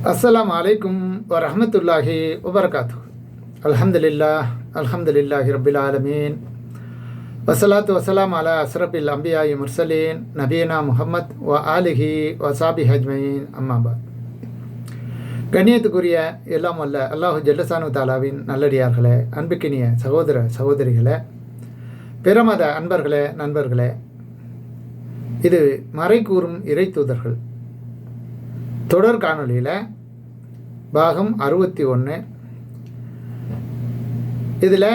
அஸ்லாம் அலைக்கும் வரமத்துல்லாஹி வபரகாத்து அல்ஹம்துலில்லா அல்ஹம்துலில்லாஹி ரபில் ஆலமீன் வசலாத்து வசலாம் அலா அஸ்ரபில் அம்பியாயி முர்சலீன் நபீனா முஹம்மத் வ ஆலிஹி வசாபி ஹஜ்மயின் அம்மாபாத் கண்ணியத்துக்குரிய எல்லாம் அல்ல அல்லாஹு ஜல்லசானு தாலாவின் நல்லடியார்களே அன்புக்கினிய சகோதர சகோதரிகளே பிறமத அன்பர்களே நண்பர்களே இது மறை கூறும் இறை தூதர்கள் தொடர் காணொலியில் பாகம் அறுபத்தி ஒன்று இதில்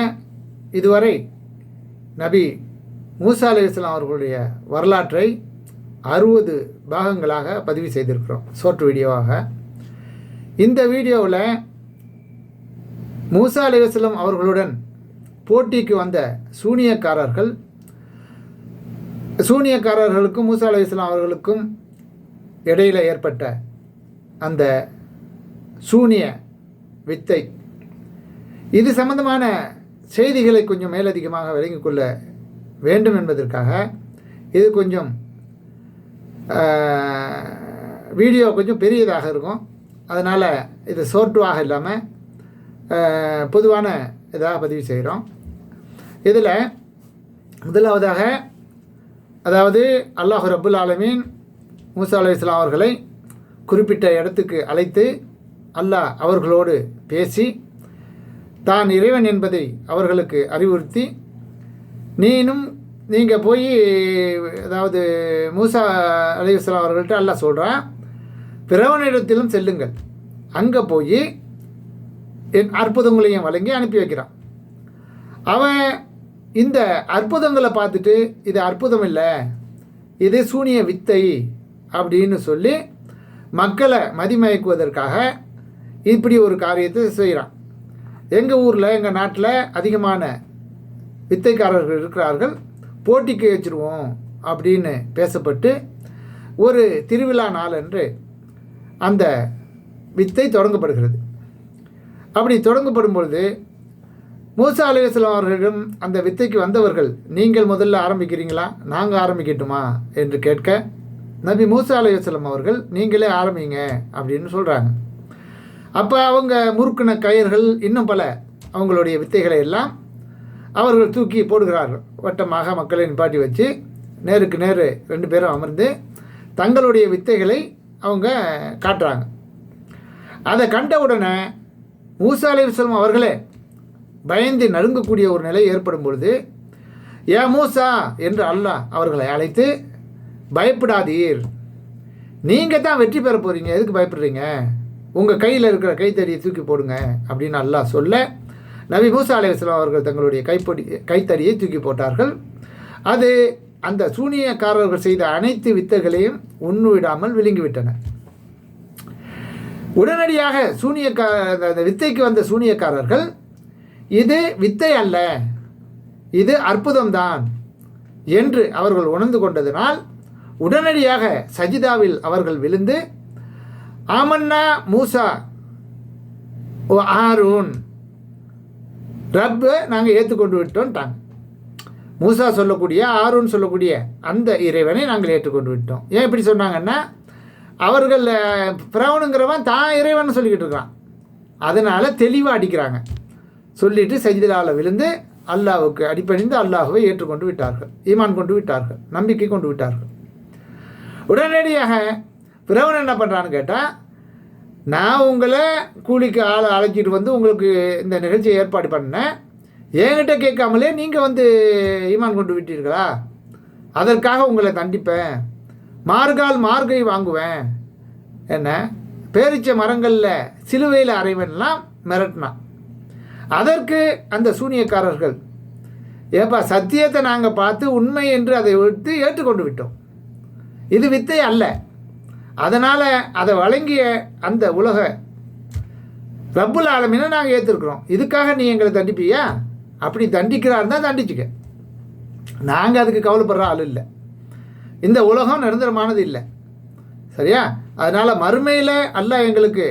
இதுவரை நபி மூசா அலி இஸ்லாம் அவர்களுடைய வரலாற்றை அறுபது பாகங்களாக பதிவு செய்திருக்கிறோம். ஷோர்ட் வீடியோவாக. இந்த வீடியோவில் மூசா அலி இஸ்லாம் அவர்களுடன் போட்டிக்கு வந்த சூனியக்காரர்கள் சூனியக்காரர்களுக்கும் மூசா அலி இஸ்லாம் அவர்களுக்கும் இடையில் ஏற்பட்ட அந்த சூனிய வித்தை. இது சம்பந்தமான செய்திகளை கொஞ்சம் மேலதிகமாக விளங்கிக் கொள்ள வேண்டும் என்பதற்காக இது கொஞ்சம் வீடியோ கொஞ்சம் பெரியதாக இருக்கும். அதனால் இது சோர்ட்டுவாக இல்லாமல் பொதுவான இதாக பதிவு செய்கிறோம் இதில் முதலாவதாக அதாவது அல்லாஹு ரபுல் ஆலமீன் மூசா அலி இஸ்லாம் அவர்களை குறிப்பிட்ட இடத்துக்கு அழைத்து அல்லாஹ் அவர்களோடு பேசி தான் இறைவன் என்பதை அவர்களுக்கு அறிவுறுத்தி நீனும் நீங்கள் போய் அதாவது மூசா அலிஸ்லாம் அவர்கள்ட்ட அல்லாஹ் சொல்கிறான் பிறவனிடத்திலும் செல்லுங்கள். அங்கே போய் என் அற்புதங்களையும் வழங்கி அனுப்பி வைக்கிறான். அவன் இந்த அற்புதங்களை பார்த்துட்டு இது அற்புதம் இல்லை இது சூனிய வித்தை அப்படின்னு சொல்லி மக்களை மதிமயக்குவதற்காக இப்படி ஒரு காரியத்தை செய்கிறான். எங்கள் ஊரில் எங்கள் நாட்டில் அதிகமான வித்தைக்காரர்கள் இருக்கிறார்கள். போட்டிக்கு வச்சுருவோம் அப்படின்னு பேசப்பட்டு ஒரு திருவிழா நாளன்று அந்த வித்தை தொடங்கப்படுகிறது. அப்படி தொடங்கப்படும் பொழுது மூசா அலிவஸ்லாம் அவர்களிடம் அந்த வித்தைக்கு வந்தவர்கள் நீங்கள் முதல்ல ஆரம்பிக்கிறீங்களா? நாங்கள் ஆரம்பிக்கட்டுமா? என்று கேட்க நபி மூசா அலையுஸ்லம் அவர்கள் நீங்களே ஆரம்பிங்க அப்படின்னு சொல்கிறாங்க அப்போ அவங்க முறுக்கின கயிர்கள் இன்னும் பல அவங்களுடைய வித்தைகளை எல்லாம் அவர்கள் தூக்கி போடுகிறார்கள் வட்டமாக மக்களை நிப்பாட்டி வச்சு நேருக்கு நேர் ரெண்டு பேரும் அமர்ந்து தங்களுடைய வித்தைகளை அவங்க காட்டுறாங்க. அதை கண்ட உடனே மூசா அலிவசலம் அவர்களே பயந்து நடுங்கக்கூடிய ஒரு நிலை ஏற்படும் பொழுது ஏ மூசா! என்று அல்லாஹ் அவர்களை அழைத்து பயப்படாதீர். நீங்கள் தான் வெற்றி பெற போகிறீங்க எதுக்கு பயப்படுறீங்க? உங்கள் கையில் இருக்கிற கைத்தறியை தூக்கி போடுங்க அப்படின்னு அல்லாஹ் சொல்ல நபி மூசா அலையாம் அவர்கள் தங்களுடைய கைப்பொடி கைத்தறியை தூக்கி போட்டார்கள். அது அந்த சூனியக்காரர்கள் செய்த அனைத்து வித்தைகளையும் உண்ணுவிடாமல் விழுங்கிவிட்டன. உடனடியாக சூனியக்கா அந்த வித்தைக்கு வந்த சூனியக்காரர்கள் இது வித்தை அல்ல இது அற்புதம்தான் என்று அவர்கள் உணர்ந்து கொண்டதினால் உடனடியாக சஜிதாவில் அவர்கள் விழுந்து ஆமன்னா மூசா ஓ ஆரூன். ரப்பை நாங்கள் ஏற்றுக்கொண்டு விட்டோம்ட்டாங்க மூசா சொல்லக்கூடிய ஆரூன் சொல்லக்கூடிய அந்த இறைவனை நாங்கள் ஏற்றுக்கொண்டு விட்டோம். ஏன் இப்படி சொன்னாங்கன்னா அவர்கள் பிரவனுங்கிறவன் தான் இறைவன் சொல்லிக்கிட்டு இருக்கான். அதனால் தெளிவாக அடிக்கிறாங்க. சொல்லிட்டு சஜிதாவில் விழுந்து அல்லாவுக்கு அடிப்பணிந்து அல்லாஹுவை ஏற்றுக்கொண்டு விட்டார்கள். ஈமான் கொண்டு விட்டார்கள். நம்பிக்கை கொண்டு விட்டார்கள். உடனடியாக பிறவன் என்ன பண்ணுறான்னு கேட்டால் நான் உங்களை கூலிக்கு ஆளை அழைச்சிட்டு வந்து உங்களுக்கு இந்த நிகழ்ச்சியை ஏற்பாடு பண்ணேன். என்கிட்ட கேட்காமலே நீங்கள் வந்து ஈமான் கொண்டு விட்டீர்களா? அதற்காக உங்களை தண்டிப்பேன். மார்கால் மார்கை வாங்குவேன். என்ன? பேரிச்ச மரங்களில் சிலுவையில் அறைவன்லாம் மிரட்டினான் அதற்கு அந்த சூனியக்காரர்கள் ஏப்பா சத்தியத்தை நாங்கள் பார்த்து உண்மை என்று அதை விட்டு ஏற்றுக்கொண்டு விட்டோம். இது வித்தை அல்ல. அதனால் அதை வழங்கிய அந்த உலக ரப்புல் ஆலமினை நாங்கள் ஏற்றுருக்குறோம் இதுக்காக நீ எங்களை தண்டிப்பியா? அப்படி தண்டிக்கிறார் தான் தண்டிச்சுக்க. நாங்கள் அதுக்கு கவலைப்படுற ஆள் இல்லை. இந்த உலகம் நிரந்தரமானது இல்லை. சரியா? அதனால் மறுமையில் அல்ல எங்களுக்கு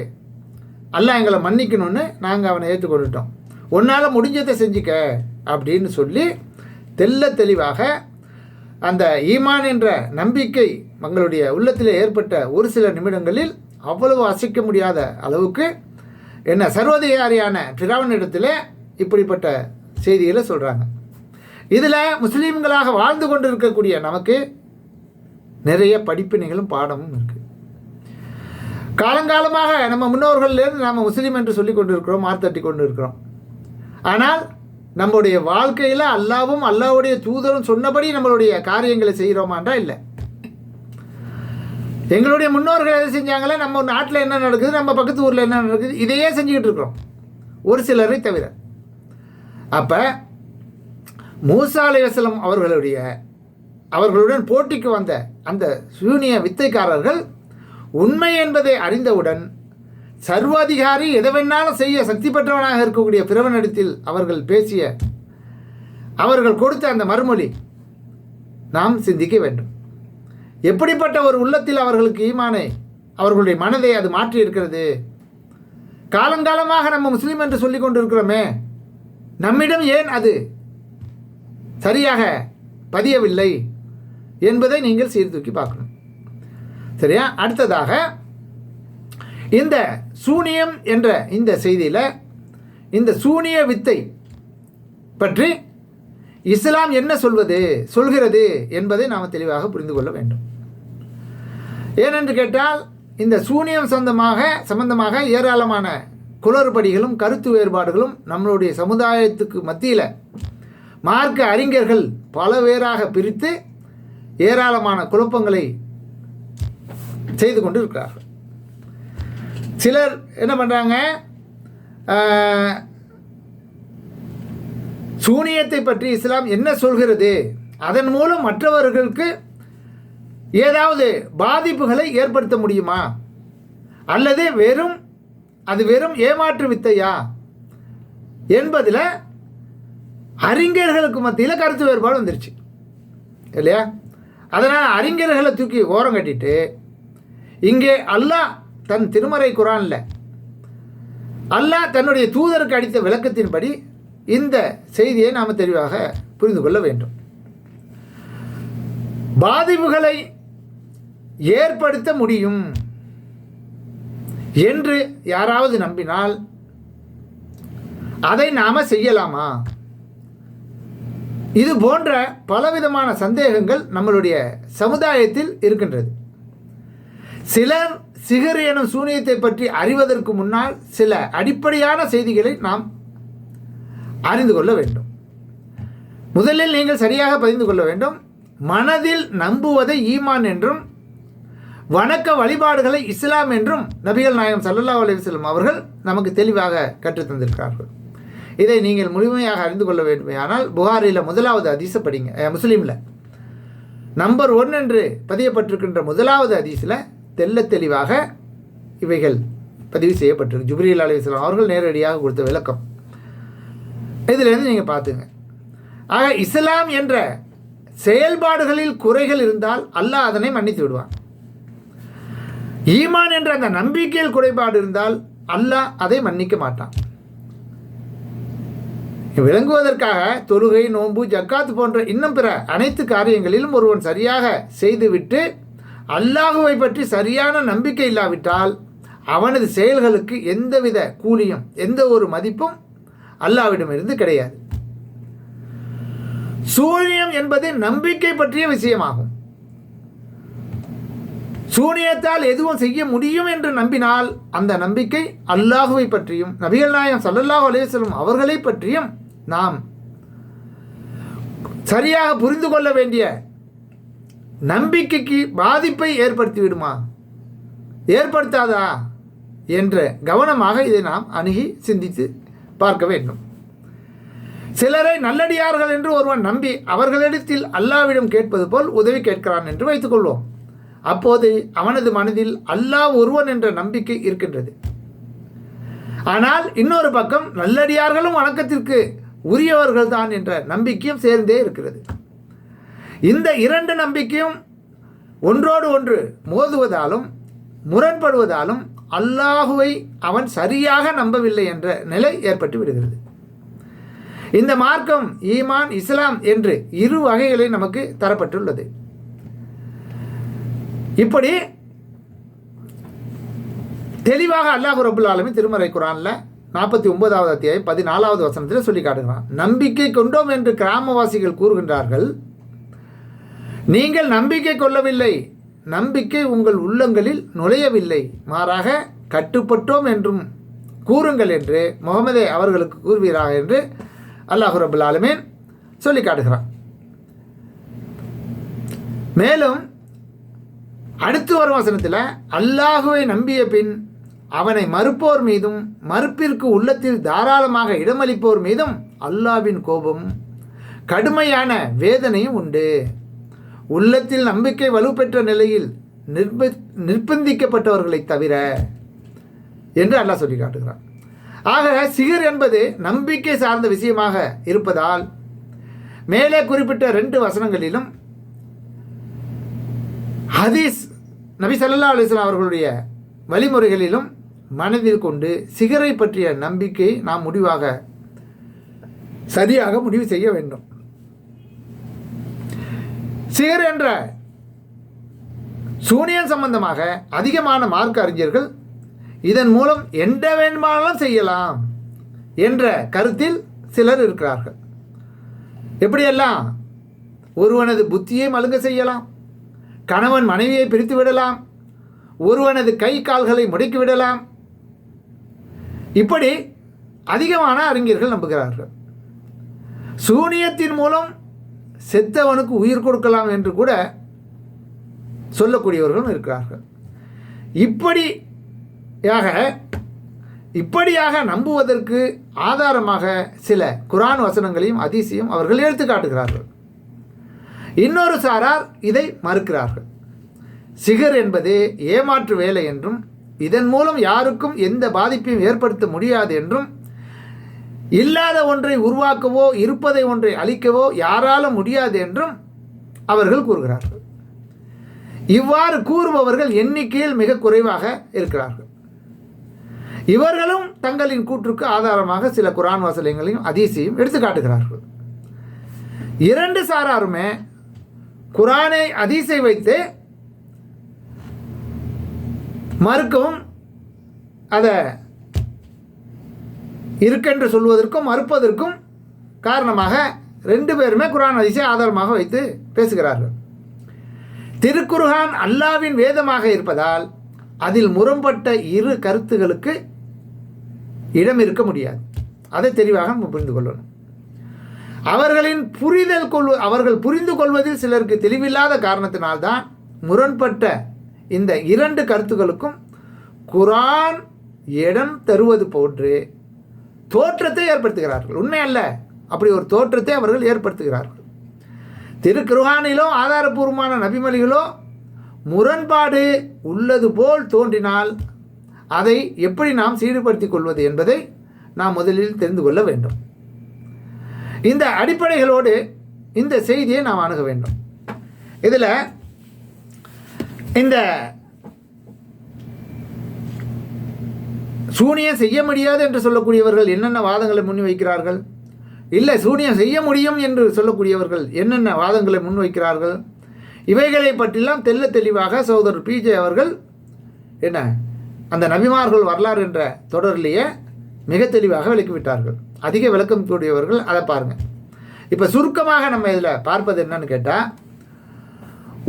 அல்ல எங்களை மன்னிக்கணும்னு நாங்கள் அவனை ஏற்றுக்கொண்டுட்டோம். உன்னால் முடிஞ்சதை செஞ்சுக்க அப்படின்னு சொல்லி தெல்ல தெளிவாக அந்த ஈமான் என்ற நம்பிக்கை மங்களுடைய உள்ளத்தில் ஏற்பட்ட ஒரு சில நிமிடங்களில் அவ்வளவு அசைக்க முடியாத அளவுக்கு என்ன சர்வதிகாரியான பிராவனிடத்தில் இப்படிப்பட்ட செய்திகளை சொல்கிறாங்க இதில் முஸ்லீம்களாக வாழ்ந்து கொண்டு இருக்கக்கூடிய நமக்கு நிறைய படிப்பினைகளும் பாடமும் இருக்குது காலங்காலமாக நம்ம முன்னோர்கள்லேருந்து நாம் முஸ்லீம் என்று சொல்லி கொண்டு இருக்கிறோம் மார்த்தட்டி கொண்டு இருக்கிறோம் ஆனால் நம்முடைய வாழ்க்கையில் அல்லாவும் அல்லாவுடைய தூதரும் சொன்னபடி நம்மளுடைய காரியங்களை செய்கிறோமான்றா இல்லை? எங்களுடைய முன்னோர்கள் எதை செஞ்சாங்களே? நம்ம நாட்டில் என்ன நடக்குது? நம்ம பக்கத்து ஊரில் என்ன நடக்குது? இதையே செஞ்சுக்கிட்டு இருக்கிறோம். ஒரு சிலரை தவிர. அப்போ மூசா அலைவசலம் அவர்களுடைய அவர்களுடன் போட்டிக்கு வந்த அந்த சூனிய வித்தைக்காரர்கள் உண்மை என்பதை அறிந்தவுடன் சர்வாதிகாரி எதை வேணாலும் செய்ய சக்தி பெற்றவனாக இருக்கக்கூடிய பிறவனிடத்தில் அவர்கள் பேசிய அவர்கள் கொடுத்த அந்த மறுமொழி நாம் சிந்திக்க வேண்டும். எப்படிப்பட்ட ஒரு உள்ளத்தில் அவர்களுக்கு ஈமானை அவர்களுடைய மனதை அது மாற்றி இருக்கிறது? காலங்காலமாக நம்ம முஸ்லீம் என்று சொல்லிக் கொண்டிருக்கிறோமே நம்மிடம் ஏன் அது சரியாக பதியவில்லை என்பதை நீங்கள் சீர்தூக்கி பார்க்கணும். சரியா? அடுத்ததாக இந்த சூனியம் என்ற இந்த செய்தியில் இந்த சூனிய வித்தை பற்றி இஸ்லாம் என்ன சொல்வது சொல்கிறது என்பதை நாம் தெளிவாக புரிந்து கொள்ள வேண்டும். ஏனென்று கேட்டால் இந்த சூனியம் சொந்தமாக சம்பந்தமாக ஏராளமான குளறுபடிகளும் கருத்து வேறுபாடுகளும் நம்மளுடைய சமுதாயத்துக்கு மத்தியில் மார்க்க அறிஞர்கள் பல பேராக பிரித்து ஏராளமான குழப்பங்களை செய்து கொண்டு இருக்கிறார்கள் சிலர் என்ன பண்ணுறாங்க சூனியத்தை பற்றி இஸ்லாம் என்ன சொல்கிறது? அதன் மூலம் மற்றவர்களுக்கு ஏதாவது பாதிப்புகளை ஏற்படுத்த முடியுமா? அல்லது வெறும் அது வெறும் ஏமாற்று வித்தையா? என்பதில் அறிஞர்களுக்கு மத்தியில் கருத்து வேறுபாடு வந்துருச்சு. இல்லையா? அதனால் அறிஞர்களை தூக்கி ஓரம் கட்டிட்டு இங்கே அல்லாஹ் தன் திருமறை குரானில். அல்லாஹ் தன்னுடைய தூதருக்கு அடித்த விளக்கத்தின்படி இந்த செய்தியை நாம் தெளிவாக புரிந்து கொள்ள வேண்டும். பாதிப்புகளை ஏற்படுத்த முடியும் என்று யாராவது நம்பினால் அதை நாம் செய்யலாமா? இது போன்ற பலவிதமான சந்தேகங்கள் நம்மளுடைய சமுதாயத்தில் இருக்கின்றது. சிலர் சிகர் எனும் சூனியத்தை பற்றி அறிவதற்கு முன்னால் சில அடிப்படையான செய்திகளை நாம் அறிந்து கொள்ள வேண்டும். முதலில் நீங்கள் சரியாக பதிந்து கொள்ள வேண்டும். மனதில் நம்புவதை ஈமான் என்றும் வணக்க வழிபாடுகளை இஸ்லாம் என்றும் நபிகள் நாயகம் சல்லல்லா அலிவசல்லம் அவர்கள் நமக்கு தெளிவாக கற்றுத்தந்திருக்கிறார்கள் இதை நீங்கள் முழுமையாக அறிந்து கொள்ள வேண்டுமே. ஆனால் புகாரில் முதலாவது அதிச படிங்க. முஸ்லீமில். நம்பர் ஒன் என்று பதியப்பட்டிருக்கின்ற முதலாவது அதிசில் தெல்ல தெளிவாக இவைகள் பதிவு செய்யப்பட்டிருக்கு. ஜுப்ரீல் அலி அவர்கள் நேரடியாக கொடுத்த விளக்கம். இதிலேருந்து நீங்கள் பார்த்துங்க. ஆக இஸ்லாம் என்ற செயல்பாடுகளில் குறைகள் இருந்தால் அல்லாஹ் அதனை மன்னித்து விடுவான். ஈமான் என்ற அந்த நம்பிக்கையில் குறைபாடு இருந்தால் அல்லாஹ் அதை மன்னிக்க மாட்டான். விளங்குவதற்காக தொழுகை நோன்பு ஜக்காத் போன்ற இன்னும் பிற அனைத்து காரியங்களிலும் ஒருவன் சரியாக செய்துவிட்டு அல்லாஹுவை பற்றி சரியான நம்பிக்கை இல்லாவிட்டால் அவனது செயல்களுக்கு எந்தவித கூலியும் எந்த ஒரு மதிப்பும் அல்லாவிடமிருந்து கிடையாது. சூனியம் என்பது நம்பிக்கை பற்றிய விஷயமாகும். சூனியத்தால் எதுவும் செய்ய முடியும் என்று நம்பினால் அந்த நம்பிக்கை அல்லாஹுவை பற்றியும் நபிகள் நாயம் சல்லல்லாஹ் அலேஸ்லம் அவர்களை பற்றியும் நாம் சரியாக புரிந்து கொள்ள வேண்டிய நம்பிக்கைக்கு பாதிப்பை ஏற்படுத்தி விடுமா ஏற்படுத்தாதா? என்ற கவனமாக இதை நாம் அணுகி சிந்தித்து பார்க்க வேண்டும். சிலரை நல்லடியார்கள் என்று ஒருவன் நம்பி அவர்களிடத்தில் அல்லாவிடம் கேட்பது போல் உதவி கேட்கிறான் என்று வைத்துக்கொள்வோம் அப்போது அவனது மனதில் அல்லாஹ் ஒருவன் என்ற நம்பிக்கை இருக்கின்றது. ஆனால் இன்னொரு பக்கம் நல்லடியார்களும் வணக்கத்திற்கு உரியவர்கள்தான் என்ற நம்பிக்கையும் சேர்ந்தே இருக்கிறது. இந்த இரண்டு நம்பிக்கையும் ஒன்றோடு ஒன்று மோதுவதாலும் முரண்படுவதாலும் அல்லாஹுவை அவன் சரியாக நம்பவில்லை என்ற நிலை ஏற்பட்டு விடுகிறது. இந்த மார்க்கம் ஈமான் இஸ்லாம் என்று இரு வகைகளில் நமக்கு தரப்பட்டுள்ளது. இப்படி தெளிவாக அல்லாஹ் ரபுல் ஆலமி திருமறை குரானில் நாற்பத்தி ஒன்பதாவது அத்தியாயம் பதினாலாவது வசனத்தில் சொல்லி காட்டுகிறான். நம்பிக்கை கொண்டோம் என்று கிராமவாசிகள் கூறுகின்றார்கள். நீங்கள் நம்பிக்கை கொள்ளவில்லை. நம்பிக்கை உங்கள் உள்ளங்களில் நுழையவில்லை. மாறாக கட்டுப்பட்டோம் என்றும் கூறுங்கள் என்று முகமதே அவர்களுக்கு கூறுவீராக என்று அல்லாஹு ரபுல் ஆலமீன் சொல்லி காட்டுகிறான். மேலும் அடுத்து வரும் வசனத்தில் அல்லாஹுவை நம்பிய பின் அவனை மறுப்போர் மீதும் மறுப்பிற்கு உள்ளத்தில் தாராளமாக இடமளிப்போர் மீதும் அல்லாவின் கோபம் கடுமையான வேதனையும் உண்டு. உள்ளத்தில் நம்பிக்கை வலுப்பெற்ற நிலையில் நிர்ப நிர்பந்திக்கப்பட்டவர்களை தவிர என்று அல்லாஹ் சொல்லி காட்டுகிறான். ஆக சிகர் என்பது நம்பிக்கை சார்ந்த விஷயமாக இருப்பதால் மேலே குறிப்பிட்ட ரெண்டு வசனங்களிலும் ஹதீஸ் நபி சல்லா அலிஸ்லாம் அவர்களுடைய வழிமுறைகளிலும் மனதில் கொண்டு சிகரை பற்றிய நம்பிக்கை நாம் முடிவாக சரியாக முடிவு செய்ய வேண்டும். சேர் என்ற சூனியன் சம்பந்தமாக அதிகமான மார்க்க அறிஞர்கள் இதன் மூலம் எந்த வேண்டுமானாலும் செய்யலாம் என்ற கருத்தில் சிலர் இருக்கிறார்கள். எப்படியெல்லாம் ஒருவனது புத்தியை மழுங்க செய்யலாம் கணவன் மனைவியை பிரித்து விடலாம் ஒருவனது கை கால்களை முடக்கி விடலாம் இப்படி அதிகமான அறிஞர்கள் நம்புகிறார்கள். சூனியத்தின் மூலம் செத்தவனுக்கு உயிர் கொடுக்கலாம் என்று கூட சொல்லக்கூடியவர்களும் இருக்கிறார்கள். இப்படியாக இப்படியாக நம்புவதற்கு ஆதாரமாக சில குரான் வசனங்களையும் அதிசயம் அவர்கள் எடுத்து காட்டுகிறார்கள். இன்னொரு சாரார் இதை மறுக்கிறார்கள். சிகர் என்பது ஏமாற்று வேலை என்றும் இதன் மூலம் யாருக்கும் எந்த பாதிப்பையும் ஏற்படுத்த முடியாது என்றும் இல்லாத ஒன்றை உருவாக்கவோ இருப்பதை ஒன்றை அழிக்கவோ யாராலும் முடியாது என்றும் அவர்கள் கூறுகிறார்கள். இவ்வாறு கூறுபவர்கள் எண்ணிக்கையில் மிக குறைவாக இருக்கிறார்கள். இவர்களும் தங்களின் கூற்றுக்கு ஆதாரமாக சில குரான் வசலங்களையும் அதிசையும் எடுத்து காட்டுகிறார்கள். இரண்டு சாராருமே குரானை அதிசை வைத்து மறுக்கவும் அதை இருக்கென்று சொல்வதற்கும் மறுப்பதற்கும் காரணமாக ரெண்டு பேருமே குரான் அதிசை ஆதாரமாக வைத்து பேசுகிறார்கள். திருக்குர்ஹான் அல்லாவின் வேதமாக இருப்பதால் அதில் முரண்பட்ட இரு கருத்துகளுக்கு இடம் இருக்க முடியாது. அதை தெளிவாக நம்ம புரிந்து கொள்ளணும். அவர்களின் புரிதல் கொள்வ அவர்கள் புரிந்து கொள்வதில் சிலருக்கு தெளிவில்லாத காரணத்தினால்தான் முரண்பட்ட இந்த இரண்டு கருத்துக்களுக்கும் குரான் இடம் தருவது போன்று தோற்றத்தை ஏற்படுத்துகிறார்கள். உண்மை அல்ல அப்படி ஒரு தோற்றத்தை அவர்கள் ஏற்படுத்துகிறார்கள். திருக்குருகானிலோ ஆதாரபூர்வமான நபிமொழிகளோ முரண்பாடு உள்ளது போல் தோன்றினால் அதை எப்படி நாம் சீர்படுத்திக் கொள்வது என்பதை நாம் முதலில் தெரிந்து கொள்ள வேண்டும். இந்த அடிப்படைகளோடு இந்த செய்தியை நாம் அணுக வேண்டும். இதில் இந்த சூனியம் செய்ய முடியாது என்று சொல்லக்கூடியவர்கள் என்னென்ன வாதங்களை முன்வைக்கிறார்கள்? இல்லை சூனியம் செய்ய முடியும் என்று சொல்லக்கூடியவர்கள் என்னென்ன வாதங்களை முன்வைக்கிறார்கள்? இவைகளை பற்றிலாம் தெல்ல தெளிவாக சகோதரர் பிஜே அவர்கள் என்ன அந்த நபிமார்கள் வரலாறு என்ற தொடரிலேயே மிக தெளிவாக விளக்கிவிட்டார்கள். அதிக விளக்கம் கூடியவர்கள் அதை பாருங்கள் இப்போ சுருக்கமாக நம்ம இதில் பார்ப்பது என்னன்னு கேட்டால்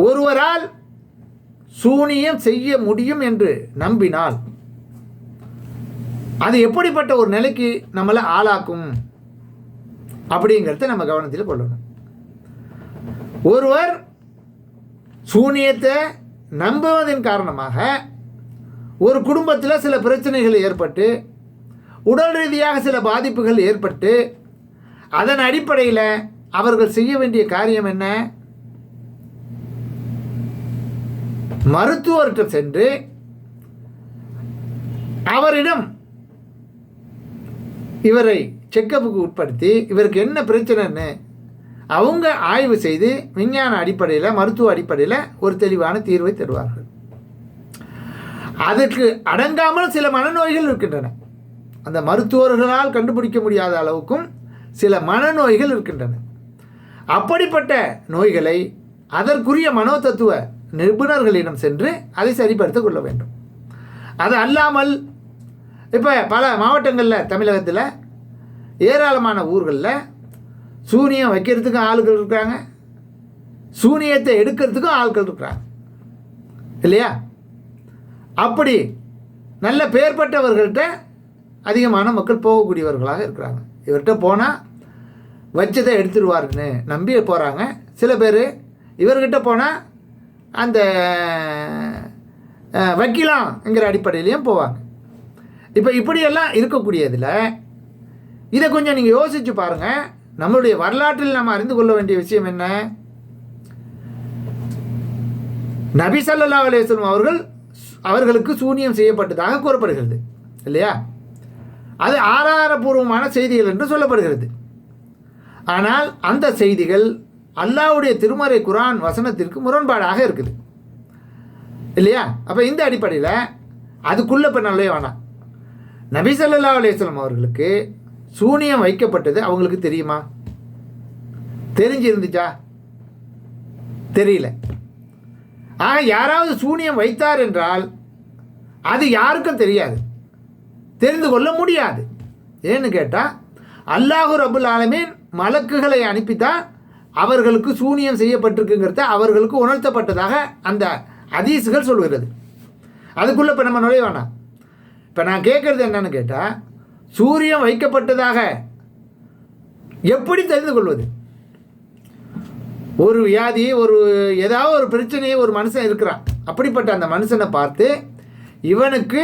ஒருவரால் சூனியம் செய்ய முடியும் என்று நம்பினால் அது எப்படிப்பட்ட ஒரு நிலைக்கு நம்மளை ஆளாக்கும் அப்படிங்கிறத நம்ம கவனத்தில் கொள்ளணும். ஒருவர் சூனியத்தை நம்புவதன் காரணமாக ஒரு குடும்பத்தில் சில பிரச்சனைகள் ஏற்பட்டு உடல் ரீதியாக சில பாதிப்புகள் ஏற்பட்டு அதன் அடிப்படையில் அவர்கள் செய்ய வேண்டிய காரியம் என்ன? மருத்துவர்கிட்ட சென்று அவரிடம் இவரை செக்கப்புக்கு உட்படுத்தி இவருக்கு என்ன பிரச்சனைன்னு அவங்க ஆய்வு செய்து விஞ்ஞான அடிப்படையில் மருத்துவ அடிப்படையில் ஒரு தெளிவான தீர்வை தருவார்கள். அதற்கு அடங்காமல் சில மனநோய்கள் இருக்கின்றன. அந்த மருத்துவர்களால் கண்டுபிடிக்க முடியாத அளவுக்கும் சில மனநோய்கள் இருக்கின்றன. அப்படிப்பட்ட நோய்களை அதற்குரிய மனோதத்துவ நிபுணர்களிடம் சென்று அதை சரிப்படுத்திக் கொள்ள வேண்டும். அது அல்லாமல் இப்போ பல மாவட்டங்களில் தமிழகத்தில் ஏராளமான ஊர்களில் சூனியம் வைக்கிறதுக்கும் ஆளுகள் இருக்கிறாங்க சூனியத்தை எடுக்கிறதுக்கும் ஆட்கள் இருக்கிறாங்க இல்லையா? அப்படி நல்ல பெயர் பெற்றவர்கள்ட்ட அதிகமான மக்கள் போகக்கூடியவர்களாக இருக்கிறாங்க. இவர்கிட்ட போனால் வச்சதை எடுத்துருவாருன்னு நம்பி போகிறாங்க சில பேர் இவர்கிட்ட போனால் அந்த அஹ், வைக்கலாம்ங்கிற அடிப்படையிலையும் போவாங்க. இப்போ இப்படியெல்லாம் இருக்கக்கூடியதில் இதை கொஞ்சம் நீங்கள் யோசித்து பாருங்கள் நம்மளுடைய வரலாற்றில் நம்ம அறிந்து கொள்ள வேண்டிய விஷயம் என்ன? நபி சல்லா அலைஹி அவர்கள் அவர்களுக்கு சூனியம் செய்யப்பட்டதாக கூறப்படுகிறது இல்லையா? அது ஆதாரபூர்வமான செய்திகள் என்று சொல்லப்படுகிறது. ஆனால் அந்த செய்திகள் அல்லாவுடைய திருமறை குரான் வசனத்திற்கு முரண்பாடாக இருக்குது இல்லையா? அப்போ இந்த அடிப்படையில் அதுக்குள்ளே இப்போ நல்லே வேணாம். நபிசல்லா ஸல்லல்லாஹு அவர்களுக்கு சூனியம் வைக்கப்பட்டது அவங்களுக்கு தெரியுமா? தெரிஞ்சிருந்துச்சா? தெரியல. ஆக யாராவது சூனியம் வைத்தார் என்றால் அது யாருக்கும் தெரியாது. தெரிந்து கொள்ள முடியாது. ஏன்னு கேட்டால் அல்லாஹு ரபுல் ஆலமீன் மலக்குகளை அனுப்பித்தான் அவர்களுக்கு சூனியம் செய்யப்பட்டிருக்குங்கிறத அவர்களுக்கு உணர்த்தப்பட்டதாக அந்த அதீசுகள் சொல்கிறது. அதுக்குள்ளே இப்போ நம்ம நுழைய வேணாம் இப்போ நான் கேட்குறது என்னன்னு கேட்டால் சூரியன் வைக்கப்பட்டதாக எப்படி தெரிந்து கொள்வது? ஒரு வியாதி ஒரு ஏதாவது ஒரு பிரச்சனையை ஒரு மனுஷன் இருக்கிறான். அப்படிப்பட்ட அந்த மனுஷனை பார்த்து இவனுக்கு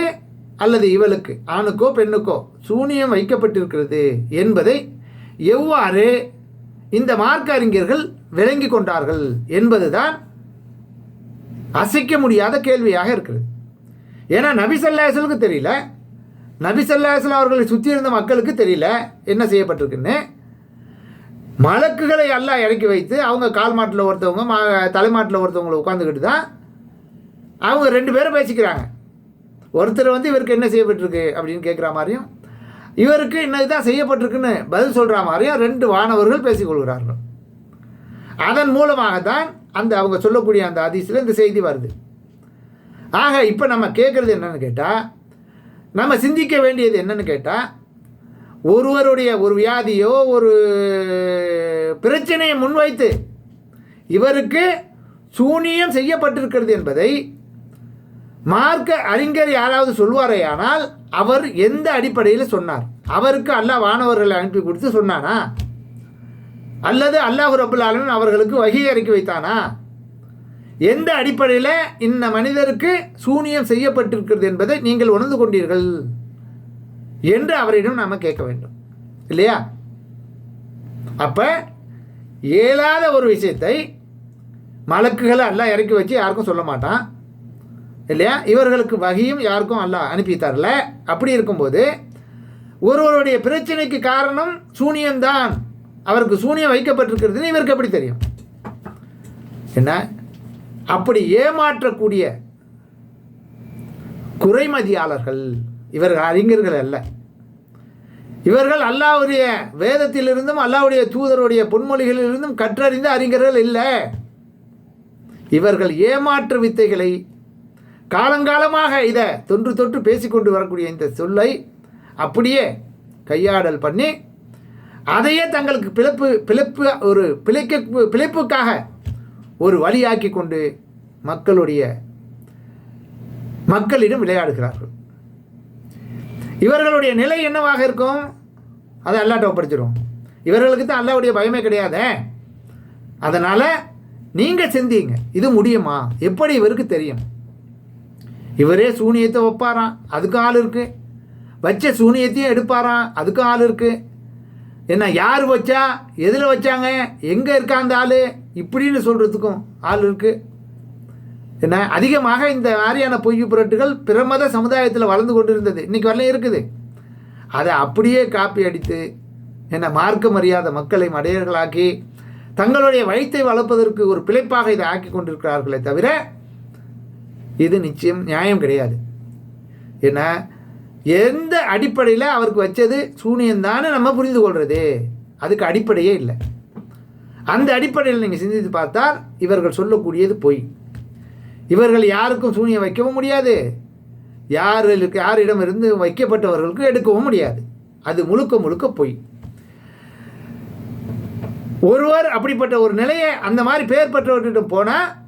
அல்லது இவளுக்கு ஆணுக்கோ பெண்ணுக்கோ சூனியம் வைக்கப்பட்டிருக்கிறது என்பதை எவ்வாறு இந்த மார்க்க அறிஞர்கள் விளங்கி கொண்டார்கள் என்பதுதான் அசைக்க முடியாத கேள்வியாக இருக்கிறது. ஏன்னா நபிசல்லாசலுக்கு தெரியல. நபிசல்லாசல் அவர்களை சுற்றி இருந்த மக்களுக்கு தெரியல. என்ன செய்யப்பட்டிருக்குன்னு? மலக்குகளை எல்லாம் இறக்கி வைத்து அவங்க கால் மாட்டில் ஒருத்தவங்க மா தலைமாட்டில் ஒருத்தவங்களை உட்காந்துக்கிட்டு தான் அவங்க ரெண்டு பேரும் பேசிக்கிறாங்க. ஒருத்தர் வந்து இவருக்கு என்ன செய்யப்பட்டிருக்கு அப்படின்னு கேட்குற மாதிரியும் இவருக்கு இன்னதுதான் செய்யப்பட்டிருக்குன்னு பதில் சொல்கிற மாதிரியும் ரெண்டு வானவர்கள் பேசிக்கொள்கிறார்கள் அதன் மூலமாக தான் அந்த அவங்க சொல்லக்கூடிய அந்த அதிசயில் இந்த செய்தி வருது. ஆக இப்போ நம்ம கேட்குறது என்னன்னு கேட்டால் நம்ம சிந்திக்க வேண்டியது என்னன்னு கேட்டால் ஒருவருடைய ஒரு வியாதியோ ஒரு பிரச்சனையை முன்வைத்து இவருக்கு சூனியம் செய்யப்பட்டிருக்கிறது என்பதை மார்க்க அறிஞர் யாராவது சொல்வாரேயானால் அவர் எந்த அடிப்படையில் சொன்னார்? அவருக்கு அல்லாஹ் வானவர்களை அனுப்பி கொடுத்து சொன்னானா? அல்லது அல்லாஹ் ரபுல் ஆலமின் அவர்களுக்கு வகை இறக்கி வைத்தானா? எந்த அடிப்படையில் இந்த மனிதருக்கு சூனியம் செய்யப்பட்டிருக்கிறது என்பதை நீங்கள் உணர்ந்து கொண்டீர்கள் என்று அவரிடம் நாம் கேட்க வேண்டும். இல்லையா? அப்போ இயலாத ஒரு விஷயத்தை மலக்குகளை அல்ல இறக்கி வச்சு யாருக்கும் சொல்ல மாட்டான். இல்லையா? இவர்களுக்கு வகையும் யாருக்கும் அல்ல அனுப்பி தரல. அப்படி இருக்கும்போது ஒருவருடைய பிரச்சனைக்கு காரணம் சூனியம்தான். அவருக்கு சூனியம் வைக்கப்பட்டிருக்கிறதுன்னு இவருக்கு எப்படி தெரியும்? என்ன? அப்படி ஏமாற்றக்கூடிய குறைமதியாளர்கள் இவர்கள் அறிஞர்கள் அல்ல. இவர்கள் அல்லாவுடைய வேதத்திலிருந்தும் அல்லாவுடைய தூதருடைய பொன்மொழிகளிலிருந்தும் கற்றறிந்த அறிஞர்கள் இல்லை. இவர்கள் ஏமாற்று வித்தைகளை காலங்காலமாக இதை தொன்று தொற்று பேசிக்கொண்டு வரக்கூடிய இந்த சொல்லை அப்படியே கையாடல் பண்ணி அதையே தங்களுக்கு பிழைப்பு பிழைப்பு ஒரு பிழைக்க பிழைப்புக்காக ஒரு வழியாக்கி கொண்டு மக்களுடைய மக்களிடம் விளையாடுகிறார்கள். இவர்களுடைய நிலை என்னவாக இருக்கும்? அதை அல்லாட்ட ஒப்படைச்சிடும் இவர்களுக்கு தான் அல்லாவுடைய பயமே கிடையாதே. அதனால் நீங்கள் சிந்திங்க. இது முடியுமா? எப்படி இவருக்கு தெரியும்? இவரே சூனியத்தை வைப்பாராம் அதுக்கு ஆள் இருக்குது வச்ச சூனியத்தையும் எடுப்பாராம். அதுக்கும் ஆள் இருக்குது என்ன யார் வச்சா எதில் வச்சாங்க எங்கே இருக்கா அந்த ஆள்? இப்படின்னு சொல்கிறதுக்கும் ஆள் இருக்குது என்ன அதிகமாக இந்த மாதிரியான பொய் புரட்டுகள் பிரமத சமுதாயத்தில் வளர்ந்து கொண்டு இருந்தது இன்றைக்கி வரலையும் இருக்குது? அதை அப்படியே காப்பி அடித்து என்ன மார்க்க மரியாத மக்களை மடையர்களாக்கி தங்களுடைய வயிற்றை வளர்ப்பதற்கு ஒரு பிழைப்பாக இதை ஆக்கி கொண்டிருக்கிறார்களே தவிர இது நிச்சயம் நியாயம் கிடையாது. ஏன்னா எந்த அடிப்படையில் அவருக்கு வச்சது சூனியம்தான்னு நம்ம புரிந்து கொள்வது அதுக்கு அடிப்படையே இல்லை. அந்த அடிப்படையில் நீங்கள் சிந்தித்து பார்த்தால் இவர்கள் சொல்லக்கூடியது பொய். இவர்கள் யாருக்கும் சூனியம் வைக்கவும் முடியாது. யாருக்கு யாரிடமிருந்து வைக்கப்பட்டவர்களுக்கு எடுக்கவும் முடியாது. அது முழுக்க முழுக்க பொய். ஒருவர் அப்படிப்பட்ட ஒரு நிலையை அந்த மாதிரி பெயர் பெற்றவர்கிட்ட போனால்